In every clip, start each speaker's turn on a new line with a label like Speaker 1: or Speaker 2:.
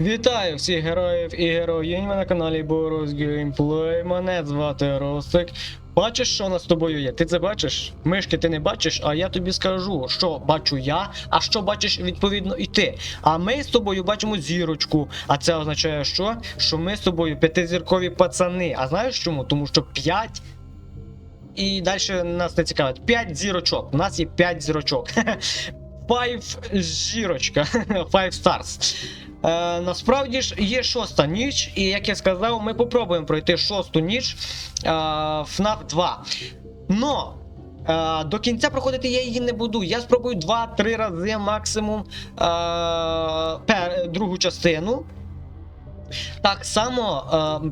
Speaker 1: Вітаю всіх героїв і героїнь на каналі Борос Геймплей. Мене звати Ростик. Бачиш, що у нас з тобою є? Ти це бачиш? Мишки ти не бачиш, а я тобі скажу, що бачу я, а що бачиш відповідно і ти. А ми з тобою бачимо зірочку. А це означає, що? Що ми з тобою п'ятизіркові пацани. А знаєш чому? Тому що 5 і далі нас не цікавить. 5 зірочок. У нас є 5 зірочок. Five зірочка. Five stars. Е, насправді ж є шоста ніч, і як я сказав, ми попробуємо пройти шосту ніч е, FNAF 2. Но е, до кінця проходити я її не буду. Я спробую 2-3 рази максимум е, пер, другу частину. Так само,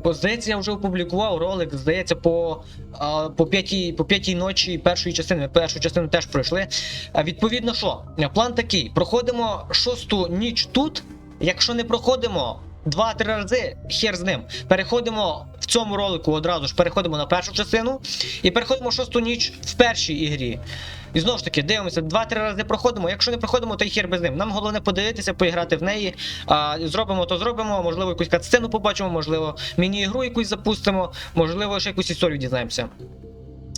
Speaker 1: е, здається, вже опублікував ролик, здається, по, е, по, п'ятій, по п'ятій ночі першої частини. Першу частину теж пройшли. Е, відповідно, що? План такий: проходимо шосту ніч тут. Якщо не проходимо 2-3 рази, хер з ним. Переходимо в цьому ролику одразу ж переходимо на першу частину і переходимо шосту ніч в першій ігрі. І знову ж таки, дивимося, 2-3 рази проходимо. Якщо не проходимо, то й хер без ним. Нам головне подивитися, поіграти в неї. А, зробимо, то зробимо. Можливо, якусь катсцену побачимо, можливо, міні-ігру якусь запустимо, можливо, ще якусь історію дізнаємося.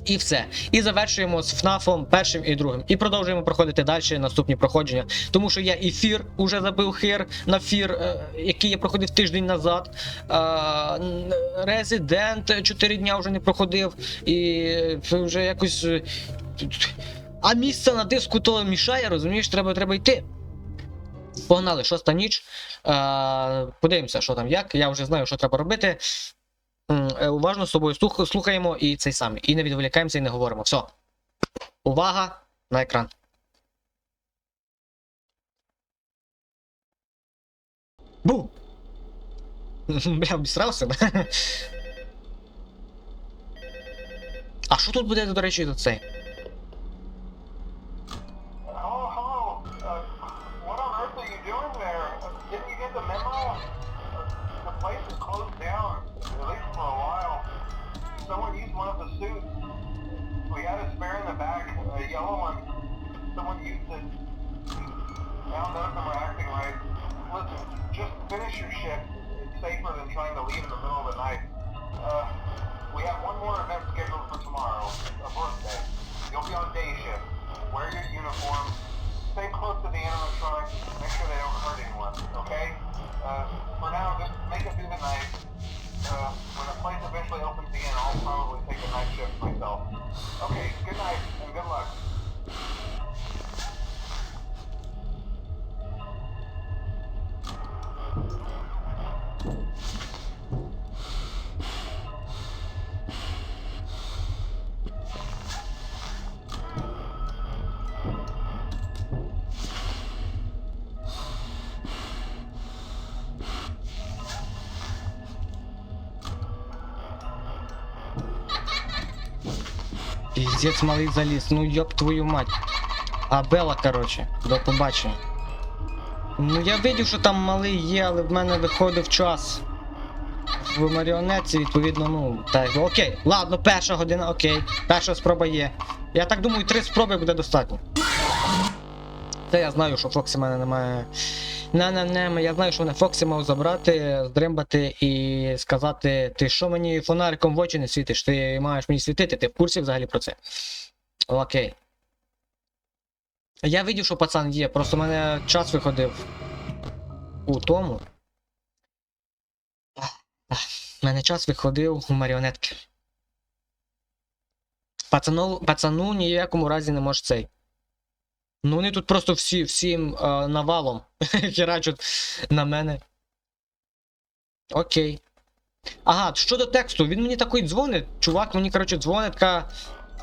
Speaker 1: І все. І завершуємо з ФНАФом першим і другим. І продовжуємо проходити далі наступні проходження. Тому що я ефір уже забив хер на фір, е, який я проходив тиждень назад. Резидент 4 дня вже не проходив. І вже якось. е, А місце на диску то мішає, розумієш, треба, треба йти. Погнали, шоста ніч. Е, Подивимося, що там як. Я вже знаю, що треба робити. Е, Уважно з собою слухаємо і цей самий. І не відволікаємося і не говоримо. Все. Увага на екран. Бу! Бля, обісрався. А що тут буде, до речі, до цей?
Speaker 2: The place is closed down, at least for a while. Someone used one of the suits. We had a spare in the back, a yellow one. Someone used it. Now none of them are acting right. Listen, just finish your shift. It's safer than trying to leave in the middle of the night. Uh, we have one more event scheduled for tomorrow, a birthday. You'll be on day shift. Wear your uniform. Stay close to the animatronics. Make sure they don't hurt anyone, okay? Uh, for now, just make it through the night. Uh, when the place eventually opens again, I'll probably take a night shift myself. Okay, good night and good luck.
Speaker 1: Піздець малий заліз, ну йоб твою мать. А Бела, короче, до побачення. Ну я видів, що там малий є, але в мене виходив час. В маріонетці, відповідно, ну. Так, окей. Ладно, перша година, окей. Перша спроба є. Я так думаю, три спроби буде достатньо. Та я знаю, що Фоксі в мене немає. Не, не, не, я знаю, що мене Фоксі мав забрати, здримбати і сказати, ти що мені фонариком в очі не світиш? Ти маєш мені світити, ти в курсі взагалі про це? Окей. Я видів, що пацан є, просто в мене час виходив у тому. У мене час виходив у маріонетки. Пацану, пацану ніякому разі не може цей. Ну вони тут просто всі, всім е, навалом херачуть на мене. Окей. Ага, щодо тексту, він мені такий дзвонить. Чувак мені, коротше, дзвонить, така.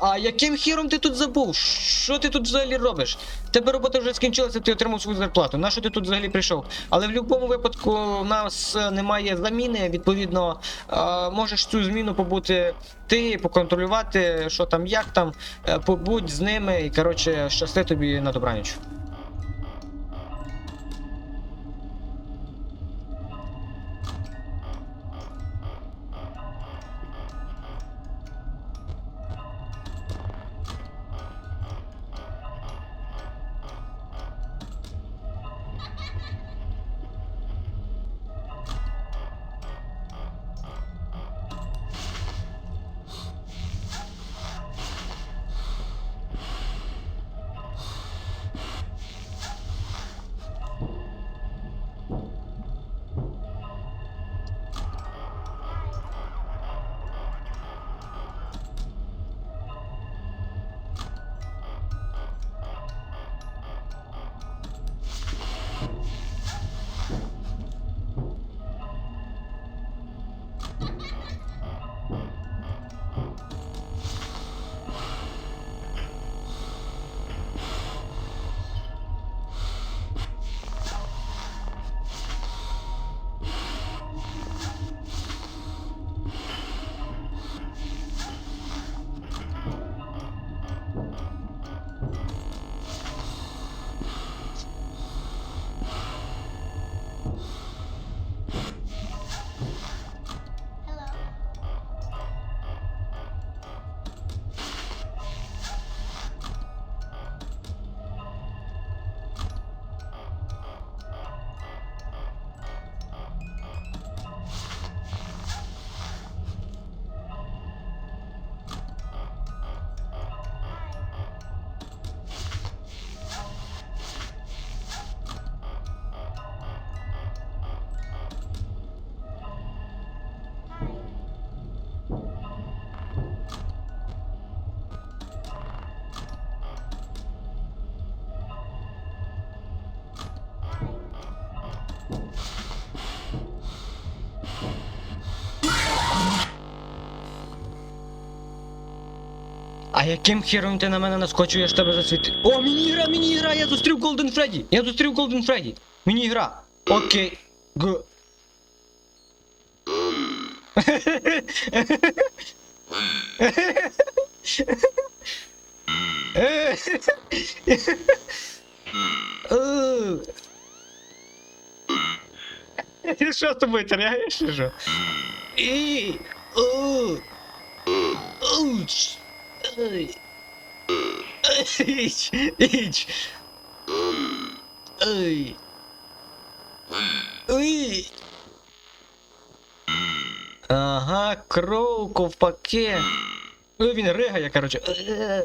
Speaker 1: А яким хіром ти тут забув? Що ти тут взагалі робиш? Тебе робота вже скінчилася, ти отримав свою зарплату. На що ти тут взагалі прийшов? Але в будь-якому випадку у нас е, немає заміни. Відповідно, е, можеш цю зміну побути ти, поконтролювати, що там, як там, е, побудь з ними і коротше, щасти тобі на добраніч. А яким хером ти на мене наскочив, я ж тебе засвітив. О, міні-гра, міні-гра, я зустрів Голден Фредді! Я зустрів Голден Фредді! Міні-гра! Окей. Г. Що з тобою теряєш, що? І. Уч. Іч. Іч. Ай. Ой. Ага, кров, ковпаки. Ой, він ригає, короче. Е.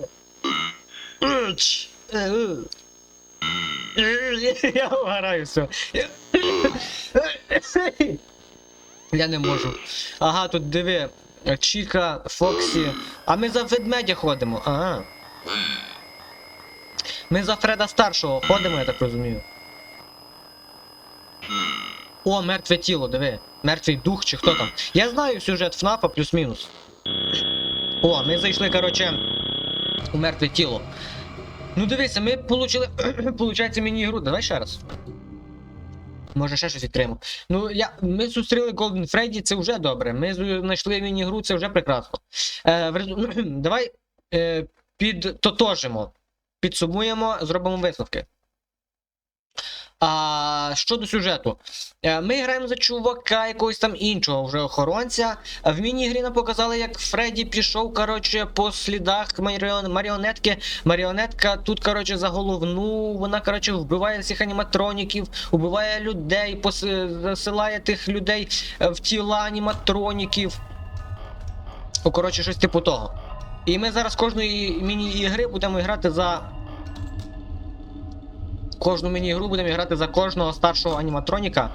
Speaker 1: Я вгораю все. Я не можу. Ага, тут диви. Чіка, Фоксі. А ми за ведмедя ходимо. Ага. Ми за Фреда старшого ходимо, я так розумію. О, мертве тіло, диви. Мертвий дух чи хто там. Я знаю сюжет ФНАФа плюс-мінус. О, ми зайшли, короче, у мертве тіло. Ну дивися, ми получили. Получається міні-ігру. Давай ще раз. Може ще щось відкриємо. Ну, я, ми зустріли Golden Freddy, це вже добре. Ми знайшли міні-гру, це вже прекрасно. Е, в Давай е, підтотожимо, підсумуємо, зробимо висновки. А щодо сюжету, Е, ми граємо за чувака якогось там іншого вже охоронця. В міні-грі нам показали, як Фредді пішов коротше, по слідах маріонетки. Маріонетка тут коротше, за головну, вона коротше, вбиває всіх аніматроніків, вбиває людей, засилає тих людей е, в тіла аніматроніків. О, коротше, щось типу того. І ми зараз кожної міні-ігри будемо грати за. Кожну міні-гру будемо грати за кожного старшого аніматроніка.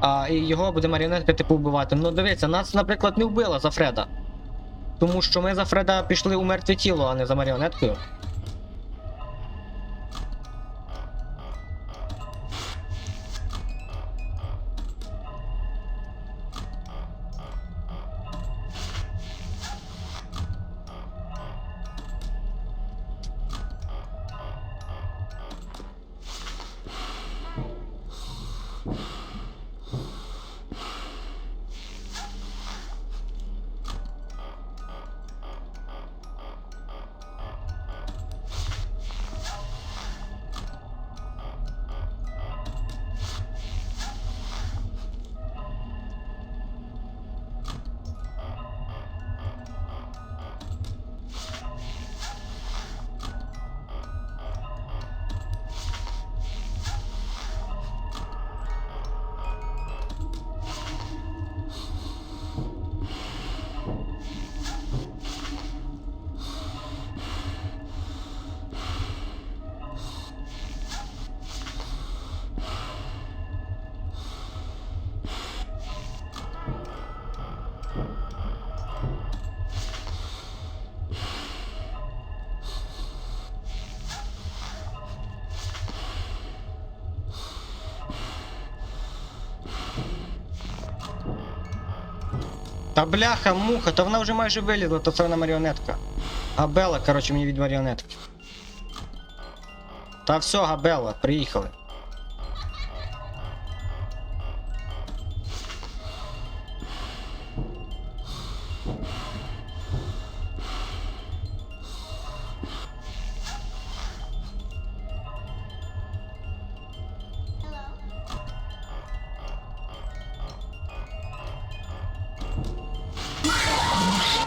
Speaker 1: А, і його буде маріонетка типу вбивати. Ну дивіться, нас, наприклад, не вбила за Фреда. Тому що ми за Фреда пішли у мертве тіло, а не за маріонеткою. Та бляха, муха, та вона вже майже вилізла, то це вона маріонетка. Габела, коротше, мені від маріонетки. Та все, Габела, приїхали.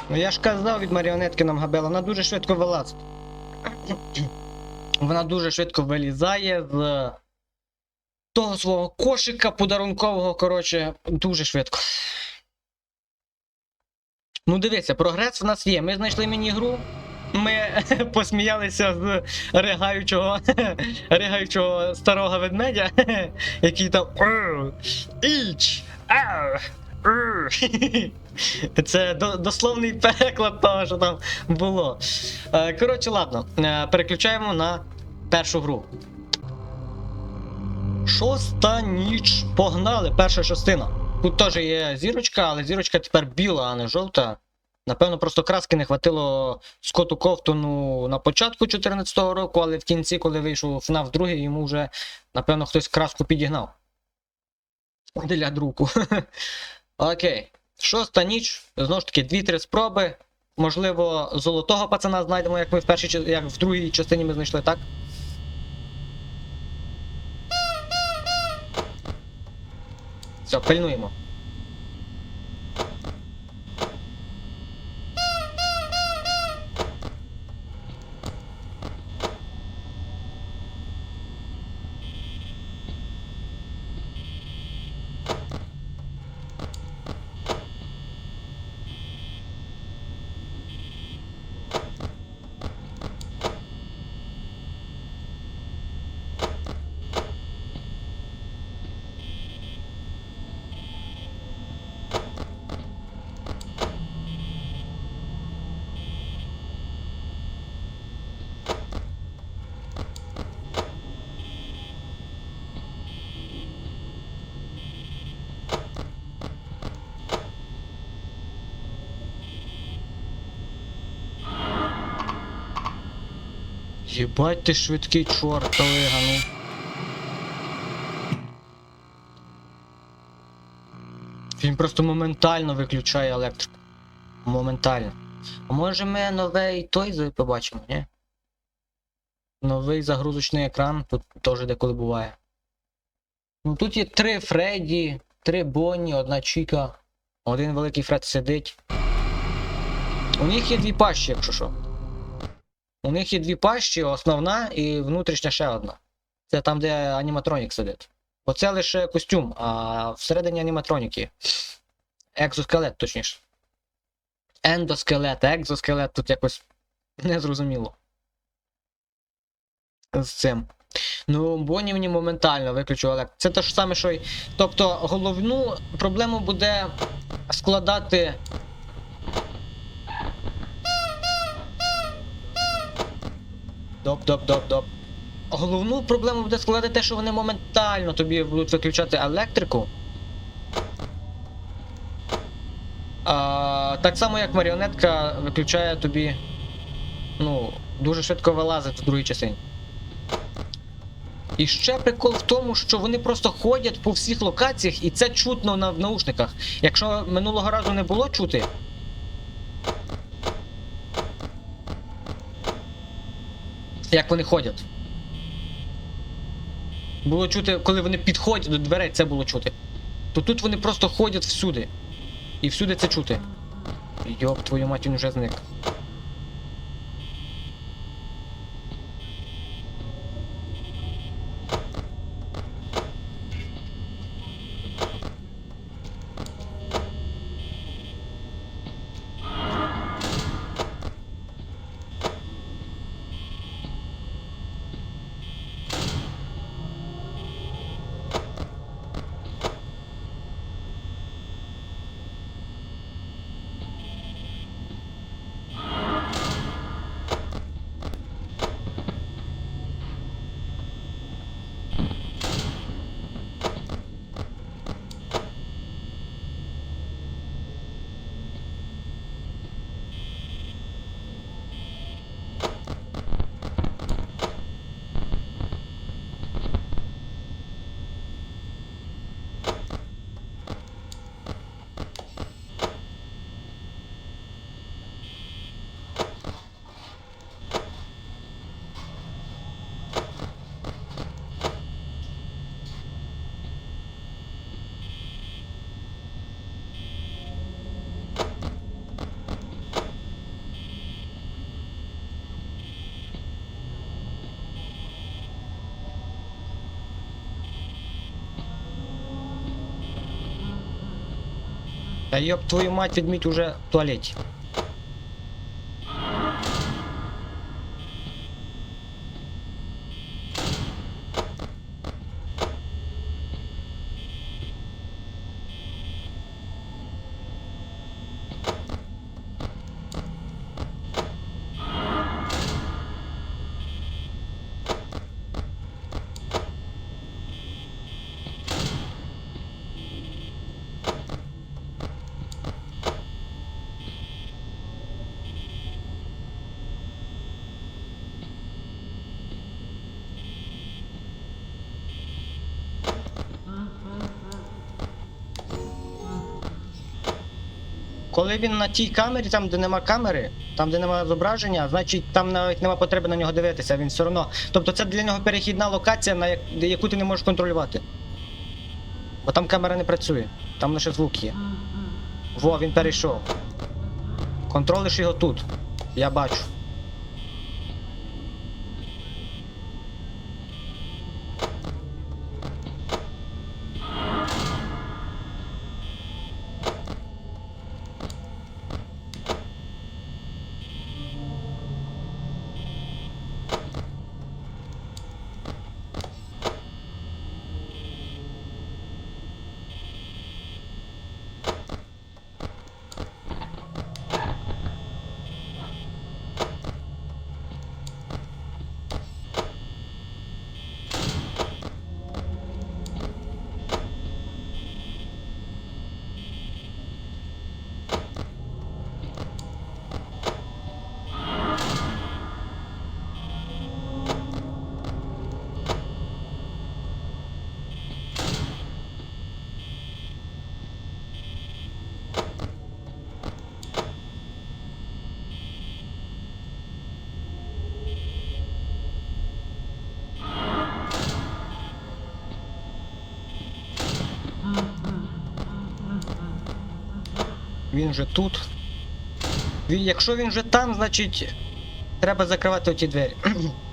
Speaker 1: Ну я ж казав від маріонетки нам Габела, вона дуже швидко вилазить. Вона дуже швидко вилізає з того свого кошика подарункового, коротше, дуже швидко. Ну дивися, прогрес в нас є. Ми знайшли міні-гру. Ми посміялися з ригаючого, ригаючого старого ведмедя, який там. Іч! Ар, ар». Це дословний переклад того, що там було. Е, Коротше, ладно, е, переключаємо на першу гру. Шоста ніч. Погнали, перша частина. Тут теж є зірочка, але зірочка тепер біла, а не жовта. Напевно, просто краски не хватило Скотту Ковтону на початку 2014 року, але в кінці, коли вийшов FNAF 2, йому вже, напевно, хтось краску підігнав. Для друку. Окей. Шоста ніч. Знову ж таки, дві-три спроби. Можливо, золотого пацана знайдемо, як ми в першій як в другій частині ми знайшли, так? Все, пильнуємо. Єбать ти швидкий чорт, Олега, ну. Він просто моментально виключає електрику. Моментально. А може ми новий той побачимо, ні? Новий загрузочний екран, тут теж деколи буває. Ну тут є три Фредді, три Бонні, одна Чіка, один великий Фред сидить. У них є дві пащі, якщо що. У них є дві пащі, основна і внутрішня ще одна. Це там, де аніматронік сидить. Оце лише костюм, а всередині аніматроніки. Екзоскелет, точніше. Ендоскелет, екзоскелет тут якось незрозуміло. З цим. Ну, Бонні мені моментально виключив елект. Це те ж саме, що й. Тобто, головну проблему буде складати Доп, доп, доп, доп. Головну проблему буде складати те, що вони моментально тобі будуть виключати електрику. А, так само, як маріонетка виключає тобі. Ну, дуже швидко вилазить в другій частині. І ще прикол в тому, що вони просто ходять по всіх локаціях, і це чутно на, в наушниках. Якщо минулого разу не було чути, як вони ходять. Було чути, коли вони підходять до дверей, це було чути. То тут вони просто ходять всюди. І всюди це чути. Йоп, твою мать, він вже зник. Та йоп, твою мать, відміть уже в туалеті. Коли він на тій камері, там де нема камери, там де нема зображення, значить там навіть нема потреби на нього дивитися, він все одно. Тобто це для нього перехідна локація, на як- яку ти не можеш контролювати. Бо там камера не працює, там лише звук є. Во, він перейшов. Контролиш його тут. Я бачу. Він же тут. Якщо він вже там, значить треба закривати оті двері.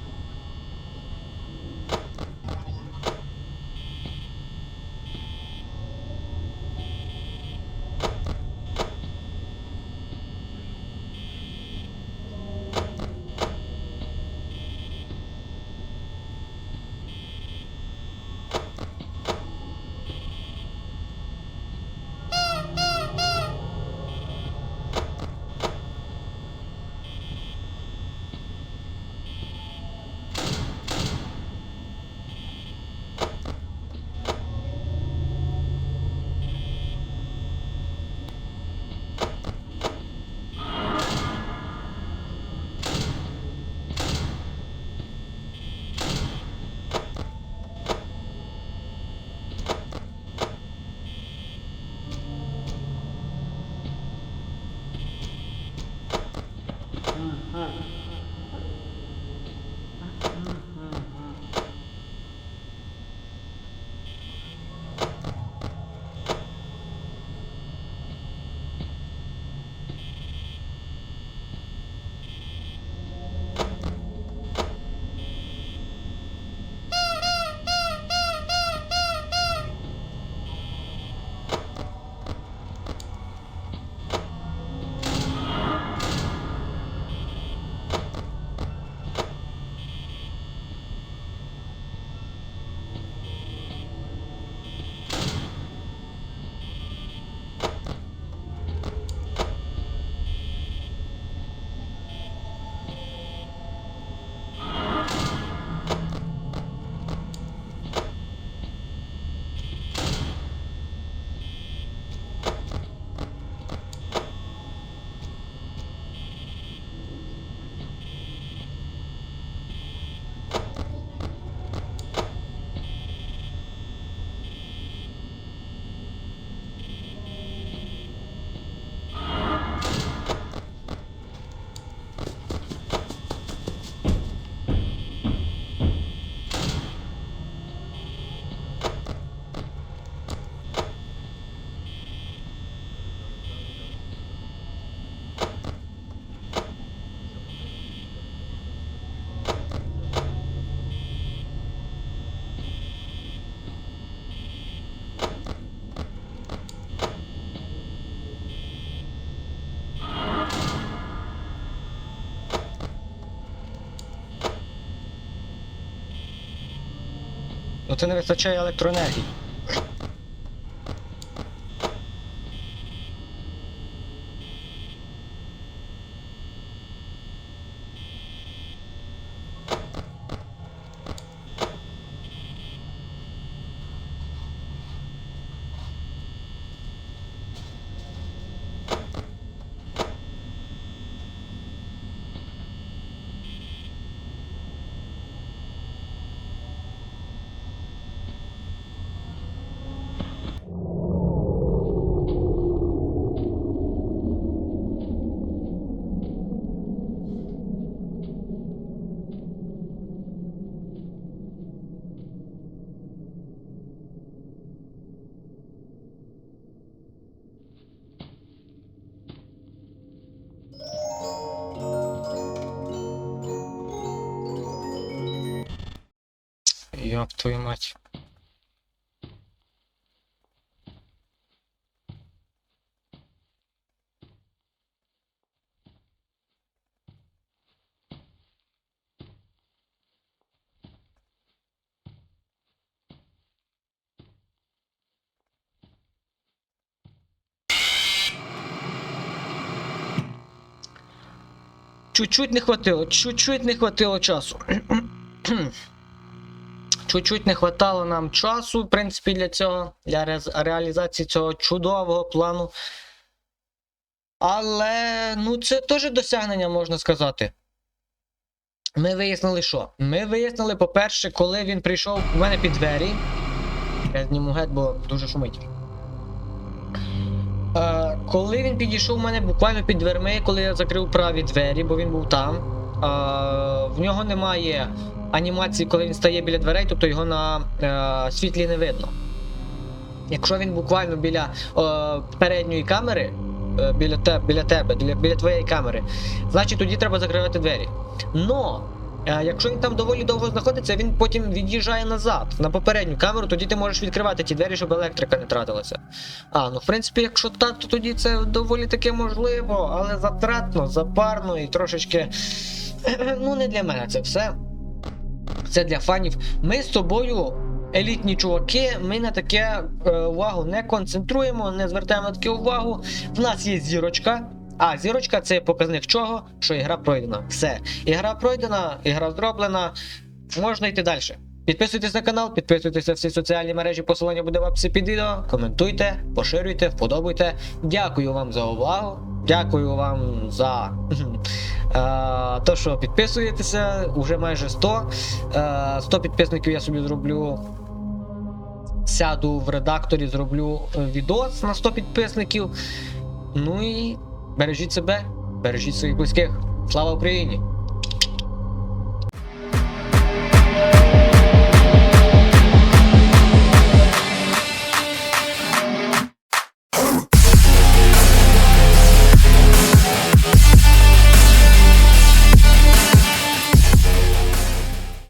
Speaker 1: Ну це не вистачає електроенергії. Йоп твою мать. Чуть-чуть не хватило, чуть-чуть не хватило часу. Чуть-чуть не хватало нам часу, в принципі, для цього, для ре- реалізації цього чудового плану. Але, ну, це теж досягнення, можна сказати. Ми вияснили, що? Ми вияснили, по-перше, коли він прийшов у мене під двері. Я зніму геть, бо дуже шумить. Е, коли він підійшов у мене буквально під дверми, коли я закрив праві двері, бо він був там. Е, в нього немає анімації, коли він стає біля дверей, тобто його на е, світлі не видно. Якщо він буквально біля е, передньої камери, е, біля, те, біля тебе, біля, біля твоєї камери, значить тоді треба закривати двері. Но е, якщо він там доволі довго знаходиться, він потім від'їжджає назад на попередню камеру, тоді ти можеш відкривати ті двері, щоб електрика не тратилася. А, ну в принципі, якщо так, то тоді це доволі таки можливо, але затратно, запарно і трошечки. Ну, не для мене це все. Це для фанів. Ми з тобою, елітні чуваки, ми на таке е, увагу не концентруємо, не звертаємо на таке увагу. В нас є зірочка. А зірочка це показник чого? Що ігра пройдена. Все. Ігра пройдена, ігра зроблена. Можна йти далі. Підписуйтесь на канал, підписуйтесь на всі соціальні мережі, посилання буде в описі під відео. Коментуйте, поширюйте, вподобайте. Дякую вам за увагу. Дякую вам за е, те, що підписуєтеся. Уже майже 100. Е, 100 підписників я собі зроблю. Сяду в редакторі, зроблю е, відос на 100 підписників. Ну і бережіть себе, бережіть своїх близьких. Слава Україні!